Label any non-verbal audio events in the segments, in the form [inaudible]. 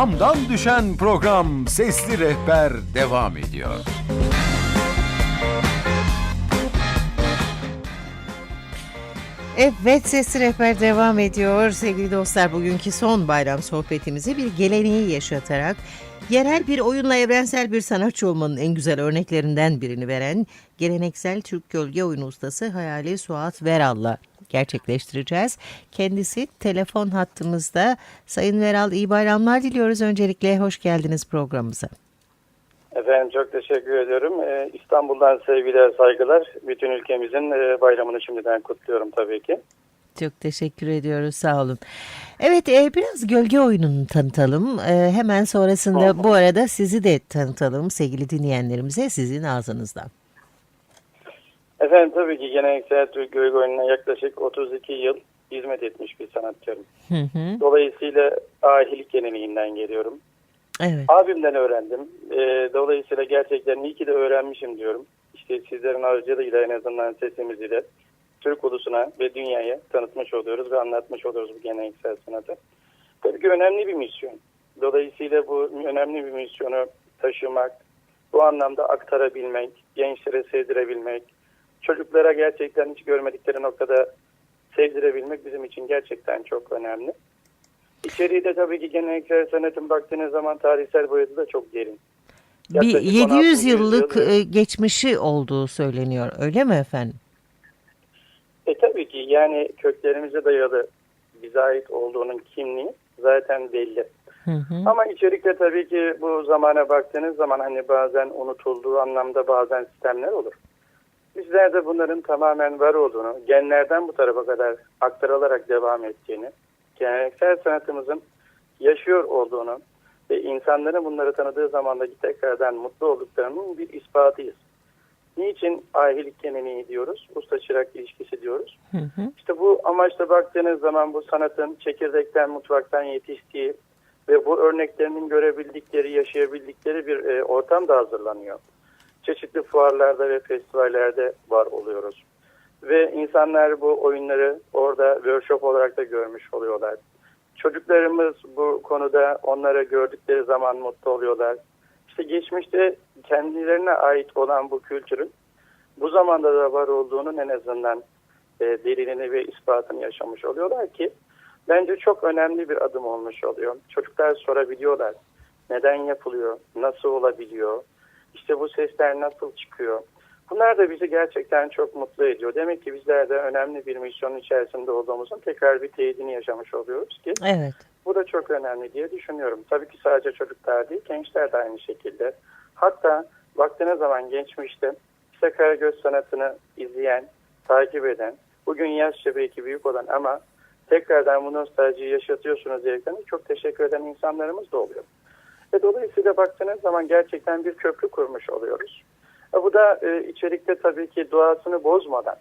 ilhamdan düşen program Sesli Rehber devam ediyor. Evet Sesli Rehber devam ediyor. Sevgili dostlar bugünkü son bayram sohbetimizi bir geleneği yaşatarak yerel bir oyunla evrensel bir sanatçı olmanın en güzel örneklerinden birini veren geleneksel Türk gölge oyunu ustası Hayali Suat Veral'la gerçekleştireceğiz. Kendisi telefon hattımızda. Sayın Veral iyi bayramlar diliyoruz. Öncelikle hoş geldiniz programımıza. Efendim çok teşekkür ediyorum. Ee, İstanbul'dan sevgiler, saygılar. Bütün ülkemizin e, bayramını şimdiden kutluyorum tabii ki. Çok teşekkür ediyoruz. Sağ olun. Evet e, biraz gölge oyununu tanıtalım. E, hemen sonrasında bu arada sizi de tanıtalım sevgili dinleyenlerimize sizin ağzınızdan. Efendim tabii ki geleneksel Türk gölge oyununa yaklaşık 32 yıl hizmet etmiş bir sanatçıyım. Hı hı. Dolayısıyla ahilik geleneğinden geliyorum. Evet. Abimden öğrendim. Ee, dolayısıyla gerçekten iyi ki de öğrenmişim diyorum. İşte sizlerin aracılığıyla en azından sesimiziyle Türk ulusuna ve dünyaya tanıtmış oluyoruz ve anlatmış oluyoruz bu geleneksel sanatı. Tabii ki önemli bir misyon. Dolayısıyla bu önemli bir misyonu taşımak, bu anlamda aktarabilmek, gençlere sevdirebilmek, çocuklara gerçekten hiç görmedikleri noktada sevdirebilmek bizim için gerçekten çok önemli. İçeriği de tabii ki geleneksel sanatın baktığınız zaman tarihsel boyutu da çok derin. Bir Yaklaşık 700 1600 yıllık yıl- e, geçmişi olduğu söyleniyor. Öyle mi efendim? E tabii ki yani köklerimize dayalı bize ait olduğunun kimliği zaten belli. Hı hı. Ama içerikte tabii ki bu zamana baktığınız zaman hani bazen unutulduğu anlamda bazen sistemler olur. Bizlerde bunların tamamen var olduğunu, genlerden bu tarafa kadar aktarılarak devam ettiğini, geleneksel sanatımızın yaşıyor olduğunu ve insanların bunları tanıdığı zamandaki tekrardan mutlu olduklarının bir ispatıyız. Niçin ahilik geleneği diyoruz, usta çırak ilişkisi diyoruz. Hı hı. İşte bu amaçla baktığınız zaman bu sanatın çekirdekten, mutfaktan yetiştiği ve bu örneklerinin görebildikleri, yaşayabildikleri bir e, ortam da hazırlanıyor. Çeşitli fuarlarda ve festivallerde var oluyoruz. Ve insanlar bu oyunları orada workshop olarak da görmüş oluyorlar. Çocuklarımız bu konuda onları gördükleri zaman mutlu oluyorlar. İşte geçmişte kendilerine ait olan bu kültürün bu zamanda da var olduğunun en azından e, delilini ve ispatını yaşamış oluyorlar ki bence çok önemli bir adım olmuş oluyor. Çocuklar sorabiliyorlar. Neden yapılıyor? Nasıl olabiliyor? İşte bu sesler nasıl çıkıyor? Bunlar da bizi gerçekten çok mutlu ediyor. Demek ki bizler de önemli bir misyonun içerisinde olduğumuzun tekrar bir teyidini yaşamış oluyoruz ki Evet. bu da çok önemli diye düşünüyorum. Tabii ki sadece çocuklar değil, gençler de aynı şekilde. Hatta baktığınız zaman geçmişte işte Karagöz sanatını izleyen, takip eden, bugün yaşça belki büyük olan ama tekrardan bu nostaljiyi yaşatıyorsunuz diyerekten çok teşekkür eden insanlarımız da oluyor. Ve dolayısıyla baktığınız zaman gerçekten bir köprü kurmuş oluyoruz. E, Bu da e, içerikte tabii ki doğasını bozmadan.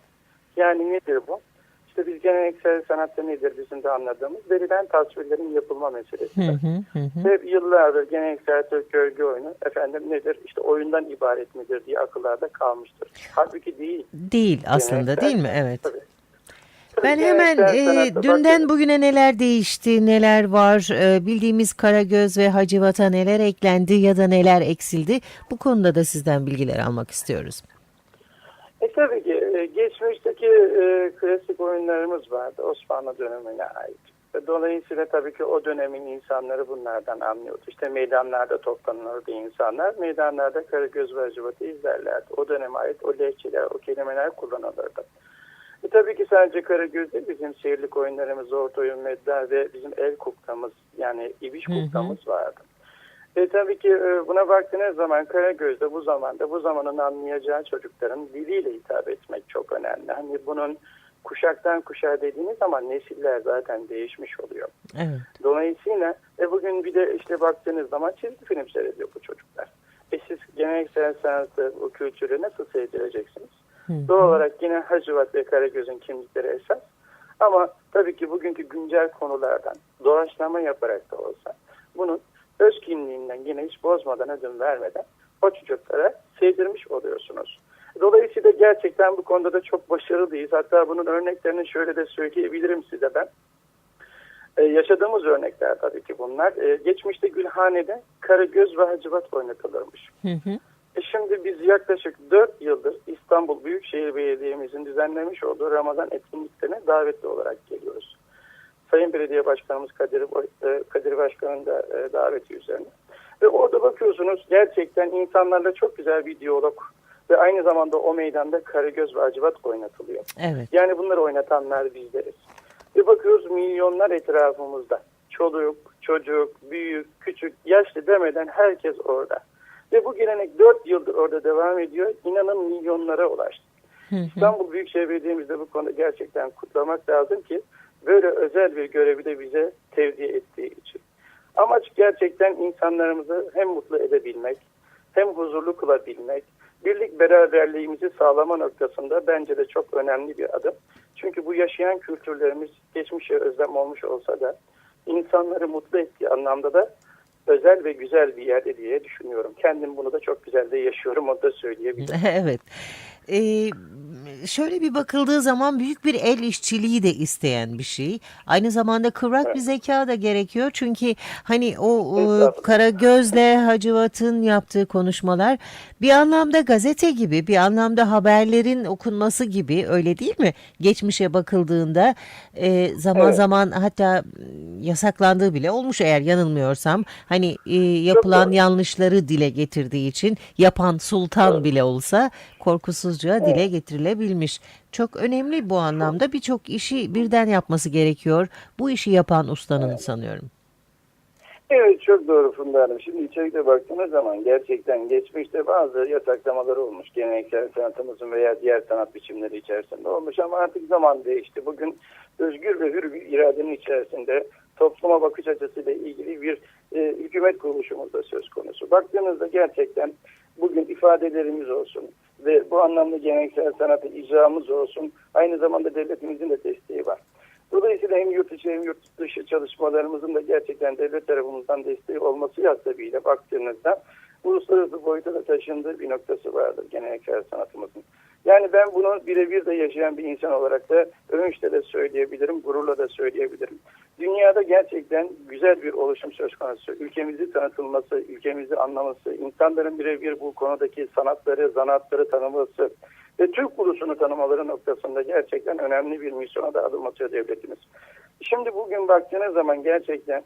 Yani nedir bu? İşte biz geleneksel sanatta nedir bizim de anladığımız verilen tasvirlerin yapılma meselesi. Hı hı hı hı. Ve yıllardır geleneksel Türk gölge oyunu efendim nedir işte oyundan ibaret midir diye akıllarda kalmıştır. Halbuki değil. Değil aslında Geleneksel değil mi? Evet. tabii. Ben hemen e, dünden bugüne neler değişti, neler var, e, bildiğimiz Karagöz ve Hacivat'a neler eklendi ya da neler eksildi bu konuda da sizden bilgiler almak istiyoruz. E tabii ki geçmişteki e, klasik oyunlarımız vardı Osmanlı dönemine ait. Dolayısıyla tabii ki o dönemin insanları bunlardan anlıyordu. İşte meydanlarda toplanırdı insanlar. Meydanlarda Karagöz ve Hacivat'ı izlerlerdi. O döneme ait o lehçeler, o kelimeler kullanılırdı. E tabii ki sadece Karagöz değil, bizim seyirlik oyunlarımız, orta oyun, medda ve bizim el kuklamız yani ibiş kuklamız vardı. E tabii ki e, buna baktığınız zaman Karagöz'de bu zamanda bu zamanın anlayacağı çocukların diliyle hitap etmek çok önemli. Hani bunun kuşaktan kuşağa dediğiniz zaman nesiller zaten değişmiş oluyor. Evet. Dolayısıyla e, bugün bir de işte baktığınız zaman çizgi film seyrediyor bu çocuklar. E siz geleneksel sanatı, bu kültürü nasıl seyredeceksiniz? Hı. Doğal olarak yine Hacivat ve Karagöz'ün kimlikleri esas. Ama tabii ki bugünkü güncel konulardan doğaçlama yaparak da olsa bunun öz kimliğinden yine hiç bozmadan ödün vermeden o çocuklara sevdirmiş oluyorsunuz. Dolayısıyla gerçekten bu konuda da çok başarılıyız. Hatta bunun örneklerini şöyle de söyleyebilirim size ben. E, yaşadığımız örnekler tabii ki bunlar. E, geçmişte Gülhane'de Karagöz ve Hacivat oynatılırmış. Hı hı. E şimdi biz yaklaşık 4 yıldır İstanbul Büyükşehir Belediye'mizin düzenlemiş olduğu Ramazan etkinliklerine davetli olarak geliyoruz. Sayın Belediye Başkanımız Kadir, e, Kadir Başkan'ın da e, daveti üzerine. Ve orada bakıyorsunuz gerçekten insanlarla çok güzel bir diyalog ve aynı zamanda o meydanda Karagöz ve Hacivat oynatılıyor. Evet. Yani bunları oynatanlar bizleriz. Ve bakıyoruz milyonlar etrafımızda. Çoluk, çocuk, büyük, küçük, yaşlı demeden herkes orada. Ve bu gelenek 4 yıldır orada devam ediyor. İnanın milyonlara ulaştı. İstanbul Büyükşehir Belediye'mizde bu konuda gerçekten kutlamak lazım ki böyle özel bir görevi de bize tevdi ettiği için. Amaç gerçekten insanlarımızı hem mutlu edebilmek, hem huzurlu kılabilmek, birlik beraberliğimizi sağlama noktasında bence de çok önemli bir adım. Çünkü bu yaşayan kültürlerimiz geçmişe özlem olmuş olsa da insanları mutlu ettiği anlamda da özel ve güzel bir yerde diye düşünüyorum. Kendim bunu da çok güzel de yaşıyorum onu da söyleyebilirim. [laughs] Evet. Ee, şöyle bir bakıldığı zaman büyük bir el işçiliği de isteyen bir şey. Aynı zamanda kıvrak bir zeka da gerekiyor. Çünkü hani o, o Estağfurullah. Karagöz'le Hacivat'ın yaptığı konuşmalar bir anlamda gazete gibi, bir anlamda haberlerin okunması gibi öyle değil mi? Geçmişe bakıldığında e, zaman Evet. zaman hatta yasaklandığı bile olmuş eğer yanılmıyorsam. Hani e, yapılan yanlışları dile getirdiği için yapan sultan Evet. bile olsa korkusuzca dile getirilebilmiş. Çok önemli bu anlamda birçok işi birden yapması gerekiyor. Bu işi yapan ustanın sanıyorum. Evet çok doğru Funda Hanım. Şimdi içerikte baktığınız zaman gerçekten geçmişte bazı yasaklamaları olmuş. Geleneksel sanatımızın veya diğer sanat biçimleri içerisinde olmuş ama artık zaman değişti. Bugün özgür ve hür bir iradenin içerisinde topluma bakış açısıyla ilgili bir e, hükümet kuruluşumuz da söz konusu. Baktığınızda gerçekten bugün ifadelerimiz olsun ve bu anlamda geleneksel sanatı icramız olsun aynı zamanda devletimizin de desteği var. Dolayısıyla hem yurt içi hem yurt dışı çalışmalarımızın da gerçekten devlet tarafımızdan desteği olması hasebiyle baktığınızda uluslararası boyuta da taşındığı bir noktası vardır geleneksel sanatımızın. Yani ben bunu birebir de yaşayan bir insan olarak da övünçle de söyleyebilirim, gururla da söyleyebilirim. Dünyada gerçekten güzel bir oluşum söz konusu. Ülkemizi tanıtılması, ülkemizi anlaması, insanların birebir bu konudaki sanatları, zanaatları tanıması ve Türk ulusunu tanımaları noktasında gerçekten önemli bir misyona da adım atıyor devletimiz. Şimdi bugün baktığınız zaman gerçekten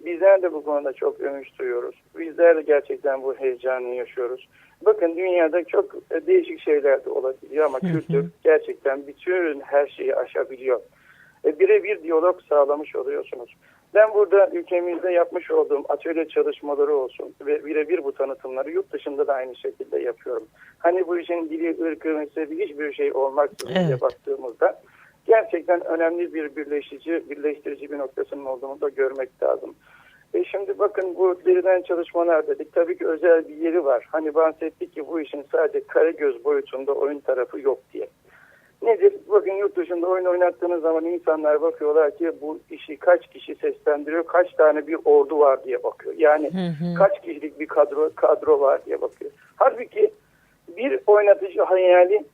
bizler de bu konuda çok övünç duyuyoruz. Bizler de gerçekten bu heyecanı yaşıyoruz. Bakın dünyada çok e, değişik şeyler de olabiliyor ama kültür gerçekten bütün her şeyi aşabiliyor. E, Birebir diyalog sağlamış oluyorsunuz. Ben burada ülkemizde yapmış olduğum atölye çalışmaları olsun ve birebir bu tanıtımları yurt dışında da aynı şekilde yapıyorum. Hani bu işin dili, ırkı, mezhebi hiçbir şey olmaksızın diye Evet. baktığımızda gerçekten önemli bir birleşici, birleştirici bir noktasının olduğunu da görmek lazım. E şimdi bakın bu deriden çalışmalar dedik. Tabii ki özel bir yeri var. Hani bahsettik ki bu işin sadece Karagöz boyutunda oyun tarafı yok diye. Nedir? Bugün yurt dışında oyun oynattığınız zaman insanlar bakıyorlar ki bu işi kaç kişi seslendiriyor, kaç tane bir ordu var diye bakıyor. Yani Hı hı. kaç kişilik bir kadro kadro var diye bakıyor. Halbuki bir oynatıcı hayali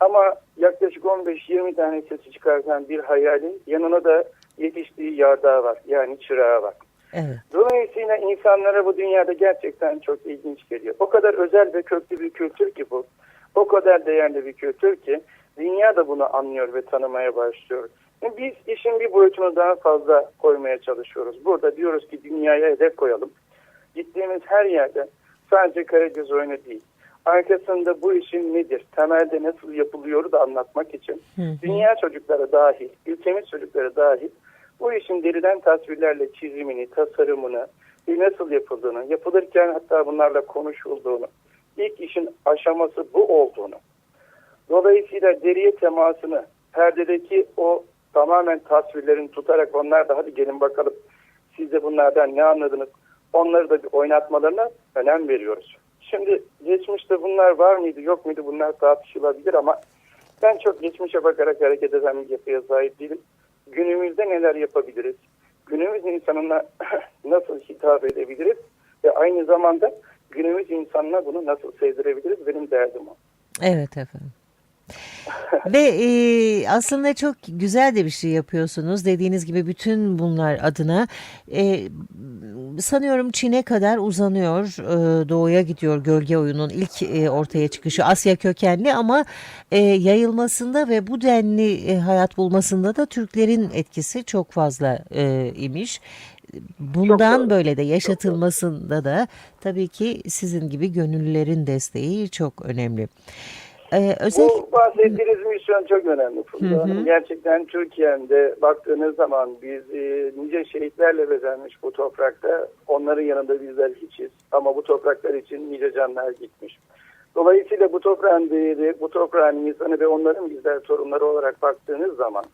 ama yaklaşık 15-20 tane sesi çıkartan bir hayali yanına da yetiştiği yardağı var. Yani çırağı var. Evet. Dolayısıyla insanlara bu dünyada gerçekten çok ilginç geliyor. O kadar özel ve köklü bir kültür ki bu. O kadar değerli bir kültür ki dünya da bunu anlıyor ve tanımaya başlıyor. Biz işin bir boyutunu daha fazla koymaya çalışıyoruz. Burada diyoruz ki dünyaya hedef koyalım. Gittiğimiz her yerde sadece Karagöz oyunu değil. Arkasında bu işin nedir, temelde nasıl yapılıyoru da anlatmak için Hı hı. dünya çocukları dahil, ülkemiz çocukları dahil bu işin deriden tasvirlerle çizimini, tasarımını, ve nasıl yapıldığını, yapılırken hatta bunlarla konuşulduğunu, ilk işin aşaması bu olduğunu, dolayısıyla deriye temasını, perdedeki o tamamen tasvirlerini tutarak onlar da hadi gelin bakalım siz de bunlardan ne anladınız, onları da bir oynatmalarına önem veriyoruz. Şimdi geçmişte bunlar var mıydı yok muydu bunlar tartışılabilir ama ben çok geçmişe bakarak hareket eden bir yapıya sahip değilim. Günümüzde neler yapabiliriz? Günümüz insanına [clears throat] nasıl hitap edebiliriz? Ve aynı zamanda günümüz insanına bunu nasıl sevdirebiliriz? Benim derdim o. Evet efendim. Ve e, aslında çok güzel de bir şey yapıyorsunuz. Dediğiniz gibi bütün bunlar adına e, sanıyorum Çin'e kadar uzanıyor. E, doğuya gidiyor gölge oyunun ilk e, ortaya çıkışı. Asya kökenli ama e, yayılmasında ve bu denli e, hayat bulmasında da Türklerin etkisi çok fazla e, imiş. Bundan doğru. böyle de yaşatılmasında da tabii ki sizin gibi gönüllülerin desteği çok önemli. Ee, özel Bu bahsettiğiniz misyon çok önemli Funda Hanım. Gerçekten Türkiye'de baktığınız zaman biz e, nice şehitlerle bezenmiş bu toprakta. Onların yanında bizler hiçiz. Ama bu topraklar için nice canlar gitmiş. Dolayısıyla bu toprağın değeri, bu toprağın insanı ve onların bizler torunları olarak baktığınız zaman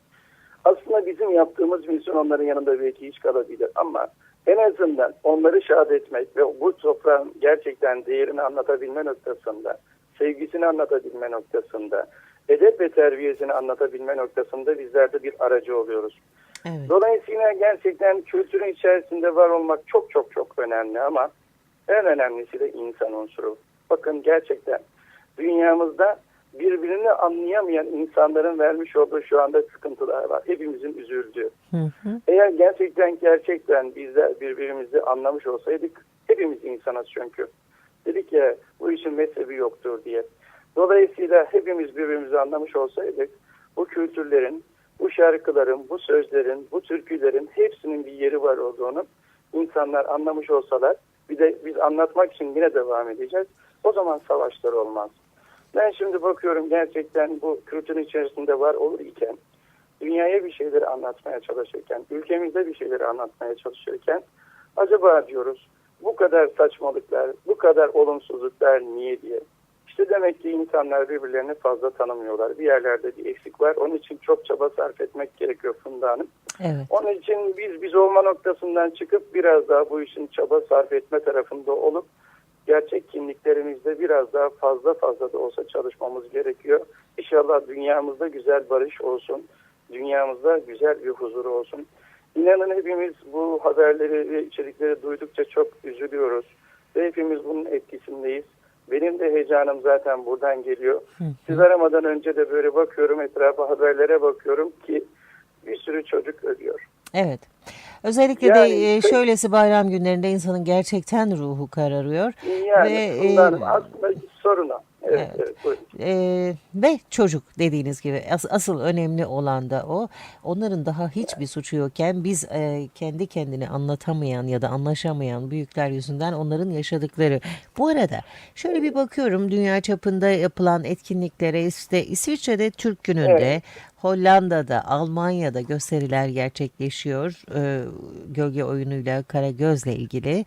aslında bizim yaptığımız misyon onların yanında belki hiç kalabilir ama en azından onları şad etmek ve bu toprağın gerçekten değerini anlatabilme noktasında, sevgisini anlatabilme noktasında, edep ve terbiyesini anlatabilme noktasında bizler de bir aracı oluyoruz. evet. Dolayısıyla gerçekten kültürün içerisinde var olmak çok çok çok önemli ama en önemlisi de insan unsuru. Bakın gerçekten dünyamızda birbirini anlayamayan insanların vermiş olduğu şu anda sıkıntılar var. Hepimizin üzüldüğü. Hı hı. Eğer gerçekten gerçekten bizler birbirimizi anlamış olsaydık hepimiz insanız çünkü. Dedik ya bu işin mezhebi yoktur diye. Dolayısıyla hepimiz birbirimizi anlamış olsaydık bu kültürlerin, bu şarkıların, bu sözlerin, bu türkülerin hepsinin bir yeri var olduğunu insanlar anlamış olsalar bir de biz anlatmak için yine devam edeceğiz. O zaman savaşlar olmaz. Ben şimdi bakıyorum gerçekten bu kültürün içerisinde var olur iken dünyaya bir şeyleri anlatmaya çalışırken, ülkemizde bir şeyleri anlatmaya çalışırken acaba diyoruz bu kadar saçmalıklar, bu kadar olumsuzluklar niye diye. İşte demek ki insanlar birbirlerini fazla tanımıyorlar. Bir yerlerde bir eksik var. Onun için çok çaba sarf etmek gerekiyor Funda Hanım. Evet. Onun için biz biz olma noktasından çıkıp biraz daha bu işin çaba sarf etme tarafında olup gerçek kimliklerimizde biraz daha fazla fazla da olsa çalışmamız gerekiyor. İnşallah dünyamızda güzel barış olsun. Dünyamızda güzel bir huzur olsun. İnanın hepimiz bu haberleri ve içerikleri duydukça çok üzülüyoruz. Ve hepimiz bunun etkisindeyiz. Benim de heyecanım zaten buradan geliyor. Siz aramadan önce de böyle bakıyorum etrafa haberlere bakıyorum ki bir sürü çocuk ölüyor. Evet. Özellikle Yani- de e, şöylesi bayram günlerinde insanın gerçekten ruhu kararıyor. Yani Ve, bunlar e, aslında sorun o. Evet, Evet. evet. Ee, ve çocuk dediğiniz gibi as- asıl önemli olan da o. Onların daha hiçbir suçu yokken biz e, kendi kendini anlatamayan ya da anlaşamayan büyükler yüzünden onların yaşadıkları. Bu arada şöyle bir bakıyorum dünya çapında yapılan etkinliklere işte İsviçre'de Türk Günü'nde, Hollanda'da, Almanya'da gösteriler gerçekleşiyor. Ee, gölge oyunuyla Karagöz'le ilgili.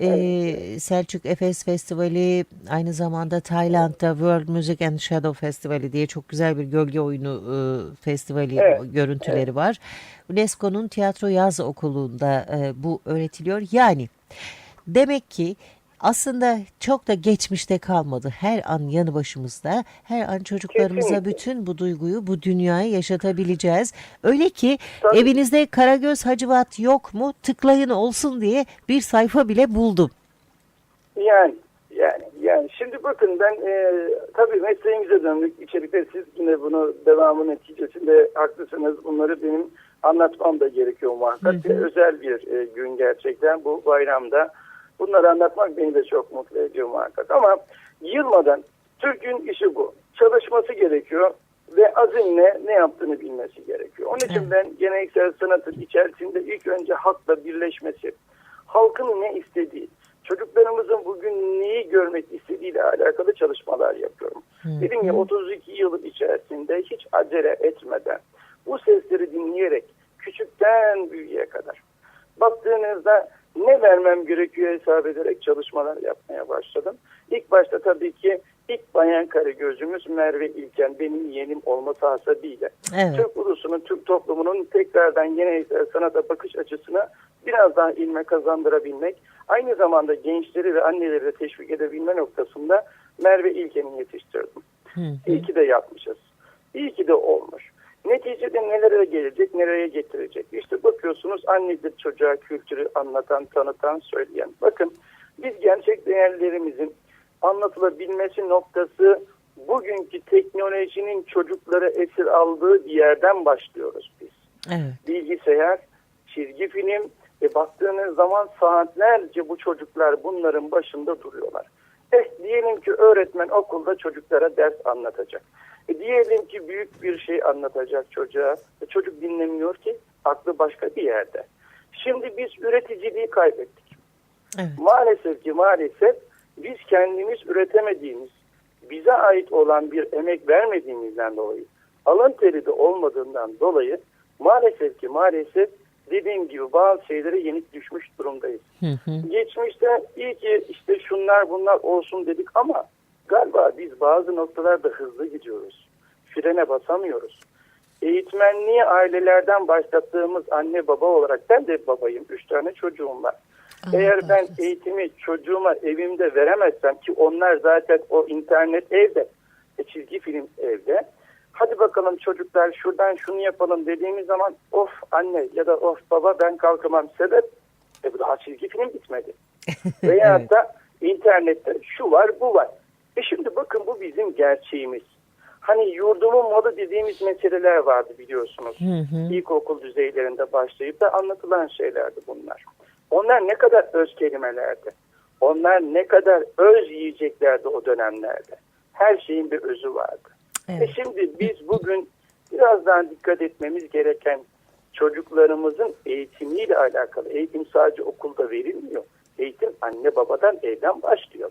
Ee, Selçuk Efes Festivali aynı zamanda Tayland'da World Music and Shadow Festivali diye çok güzel bir gölge oyunu e, festivali Evet, görüntüleri var. UNESCO'nun tiyatro yaz okulunda e, bu öğretiliyor. Yani demek ki aslında çok da geçmişte kalmadı. Her an yanı başımızda, her an çocuklarımıza Kesinlikle. bütün bu duyguyu, bu dünyayı yaşatabileceğiz. Öyle ki Tabii. evinizde Karagöz Hacivat yok mu? Tıklayın olsun diye bir sayfa bile buldum. Yani yani yani şimdi bakın ben e, tabii mesleğimize döndük. İçerikte siz yine bunu devamı neticesinde haklısınız. Bunları benim anlatmam da gerekiyor muhakkak. Ve özel bir e, gün gerçekten bu bayramda. Bunları anlatmak beni de çok mutlu ediyor muhakkak. Ama yılmadan Türk'ün işi bu. Çalışması gerekiyor ve azimle ne yaptığını bilmesi gerekiyor. Onun için ben geleneksel sanatın içerisinde ilk önce halkla birleşmesi, halkın ne istediği, çocuklarımızın bugün neyi görmek istediğiyle alakalı çalışmalar yapıyorum. Dedim ya 32 yıl içerisinde hiç acele etmeden bu sesleri dinleyerek küçükten büyüğe kadar baktığınızda ne vermem gerekiyor hesap ederek çalışmalar yapmaya başladım. İlk başta tabii ki ilk bayan karagözümüz Merve İlken benim yeğenim olması hasebiyle Evet. Türk ulusunun, Türk toplumunun tekrardan geleneksel sanata bakış açısına biraz daha ilme kazandırabilmek, aynı zamanda gençleri ve anneleri de teşvik edebilme noktasında Merve İlken'i yetiştirdim. Hı hı. İyi ki de yapmışız. İyi ki de olmuş. Neticede nelere gelecek, nereye getirecek? İşte bakıyorsunuz annedir çocuğa kültürü anlatan, tanıtan, söyleyen. Bakın biz gerçek değerlerimizin anlatılabilmesi noktası bugünkü teknolojinin çocukları esir aldığı bir yerden başlıyoruz biz. Evet. Bilgisayar, çizgi film ve baktığınız zaman saatlerce bu çocuklar bunların başında duruyorlar. Eh diyelim ki öğretmen okulda çocuklara ders anlatacak. E, diyelim ki büyük bir şey anlatacak çocuğa. E, çocuk dinlemiyor ki aklı başka bir yerde. Şimdi biz üreticiliği kaybettik. Evet. Maalesef ki maalesef biz kendimiz üretemediğimiz, bize ait olan bir emek vermediğimizden dolayı, alın teri de olmadığından dolayı maalesef ki maalesef dediğim gibi bazı şeylere yenik düşmüş durumdayız. Hı hı. Geçmişte iyi ki işte şunlar bunlar olsun dedik ama galiba biz bazı noktalarda hızlı gidiyoruz. Frene basamıyoruz. Eğitmenliği ailelerden başlattığımız anne baba olarak ben de babayım. Üç tane çocuğum var. Allah Eğer ben eğitimi çocuğuma evimde veremezsem ki onlar zaten o internet evde, e, çizgi film evde. Hadi bakalım çocuklar şuradan şunu yapalım dediğimiz zaman of anne ya da of baba ben kalkamam sebep e bu daha çizgi film bitmedi. [laughs] Veya Evet. da internette şu var bu var. E şimdi bakın bu bizim gerçeğimiz. Hani yurdumun malı dediğimiz meseleler vardı biliyorsunuz. Hı hı. İlkokul düzeylerinde başlayıp da anlatılan şeylerdi bunlar. Onlar ne kadar öz kelimelerdi. Onlar ne kadar öz yiyeceklerdi o dönemlerde. Her şeyin bir özü vardı. Evet. E şimdi biz bugün birazdan dikkat etmemiz gereken çocuklarımızın eğitimiyle alakalı. Eğitim sadece okulda verilmiyor. Eğitim anne babadan evden başlıyor.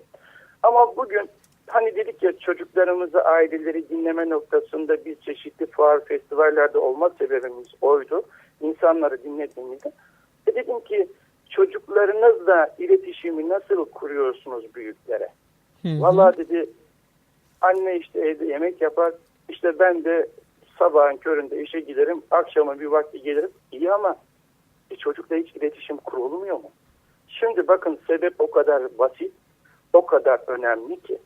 Ama bugün hani dedik ya çocuklarımızı aileleri dinleme noktasında biz çeşitli fuar festivallerde olma sebebimiz oydu. İnsanları dinlediğimizde. E dedim ki çocuklarınızla iletişimi nasıl kuruyorsunuz büyüklere? Vallahi dedi anne işte evde yemek yapar. İşte ben de sabahın köründe işe giderim. Akşama bir vakti gelirim. İyi ama bir çocukla hiç iletişim kurulmuyor mu? Şimdi bakın sebep o kadar basit, o kadar önemli ki.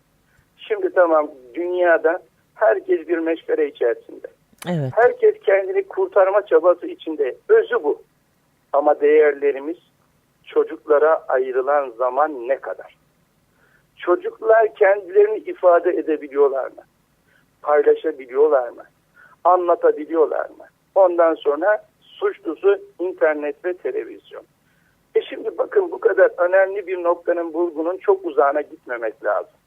Şimdi tamam dünyada herkes bir meşgale içerisinde. Evet. Herkes kendini kurtarma çabası içinde. Özü bu. Ama değerlerimiz çocuklara ayrılan zaman ne kadar? Çocuklar kendilerini ifade edebiliyorlar mı? Paylaşabiliyorlar mı? Anlatabiliyorlar mı? Ondan sonra suçlusu internet ve televizyon. E şimdi bakın bu kadar önemli bir noktanın bulgunun çok uzağına gitmemek lazım.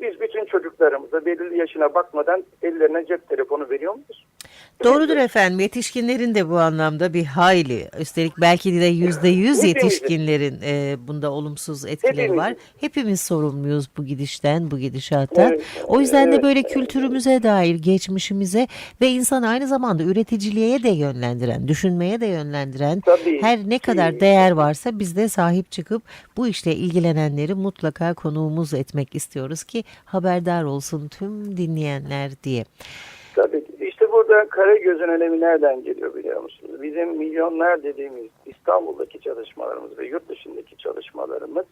Biz bütün çocuklarımıza belirli yaşına bakmadan ellerine cep telefonu veriyor muyuz? Doğrudur efendim. Yetişkinlerin de bu anlamda bir hayli, üstelik belki de yüzde yüz yetişkinlerin e, bunda olumsuz etkileri var. Hepimiz sorumluyuz bu gidişten, bu gidişattan. Evet, O yüzden de evet, böyle kültürümüze dair, geçmişimize ve insan aynı zamanda üreticiliğe de yönlendiren, düşünmeye de yönlendiren Tabii her ne ki. kadar değer varsa biz de sahip çıkıp bu işle ilgilenenleri mutlaka konuğumuz etmek istiyoruz ki haberdar olsun tüm dinleyenler diye. Burada Karagöz'ün önemi nereden geliyor biliyor musunuz? Bizim milyonlar dediğimiz İstanbul'daki çalışmalarımız ve yurt dışındaki çalışmalarımız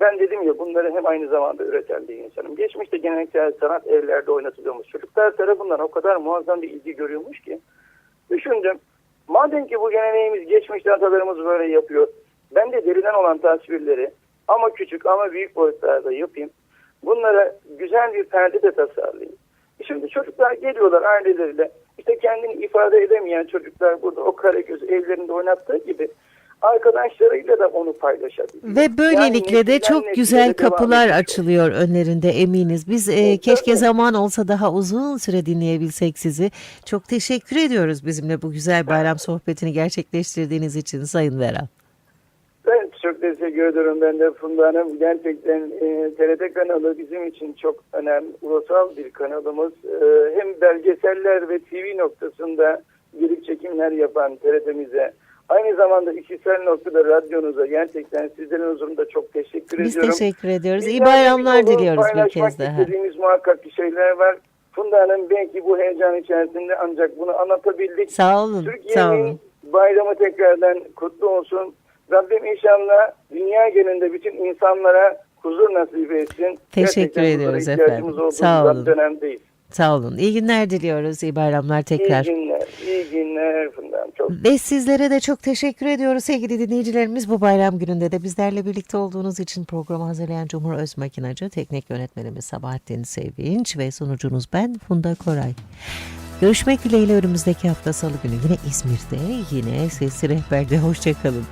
ben dedim ya bunları hem aynı zamanda üreten bir insanım. Geçmişte geleneksel sanat evlerde oynatılıyormuş. Çocuklar tarafından o kadar muazzam bir ilgi görüyormuş ki. Düşündüm. Madem ki bu geleneğimiz geçmişte atalarımız böyle yapıyor. Ben de deriden olan tasvirleri ama küçük ama büyük boyutlarda yapayım. Bunlara güzel bir perde de tasarlayayım. E Şimdi çocuklar geliyorlar aileleriyle. İşte kendini ifade edemeyen çocuklar burada o Karagöz evlerinde oynattığı gibi arkadaşlarıyla da onu paylaşabiliyor. Ve böylelikle Yani de çok güzel de kapılar açılıyor önlerinde eminiz. Biz e, keşke tabii. zaman olsa daha uzun süre dinleyebilsek sizi. Çok teşekkür ediyoruz bizimle bu güzel bayram sohbetini gerçekleştirdiğiniz için Sayın Vera. Ben çok teşekkür ederim. Ben de Funda Hanım. Gerçekten e, TRT kanalı bizim için çok önemli, ulusal bir kanalımız. E, hem belgeseller ve TV noktasında gelip çekimler yapan TRT'mize, aynı zamanda kişisel noktada radyonuza gerçekten sizlerin huzurunda çok teşekkür Biz ediyorum. teşekkür ediyoruz. İyi bayramlar diliyoruz bir paylaşmak kez daha. istediğimiz muhakkak bir şeyler var. Funda Hanım belki bu heyecan içerisinde ancak bunu anlatabildik. Sağ olun, Türkiye'nin bayramı tekrardan kutlu olsun. Rabbim inşallah dünya genelinde bütün insanlara huzur nasip etsin. Teşekkür Gerçekten ediyoruz efendim. Sağ olun. dönemdeyiz. Sağ olun. İyi günler diliyoruz. İyi bayramlar tekrar. İyi günler, iyi günler Funda Çok Ve sizlere de çok teşekkür ediyoruz sevgili dinleyicilerimiz. Bu bayram gününde de bizlerle birlikte olduğunuz için programı hazırlayan Cumhur Özmakinacı, teknik yönetmenimiz Sabahattin Sevinç ve sunucunuz ben Funda Koray. Görüşmek dileğiyle önümüzdeki hafta salı günü yine İzmir'de, yine Sesli Rehber'de. Hoşçakalın.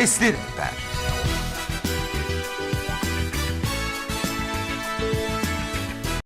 Rehber.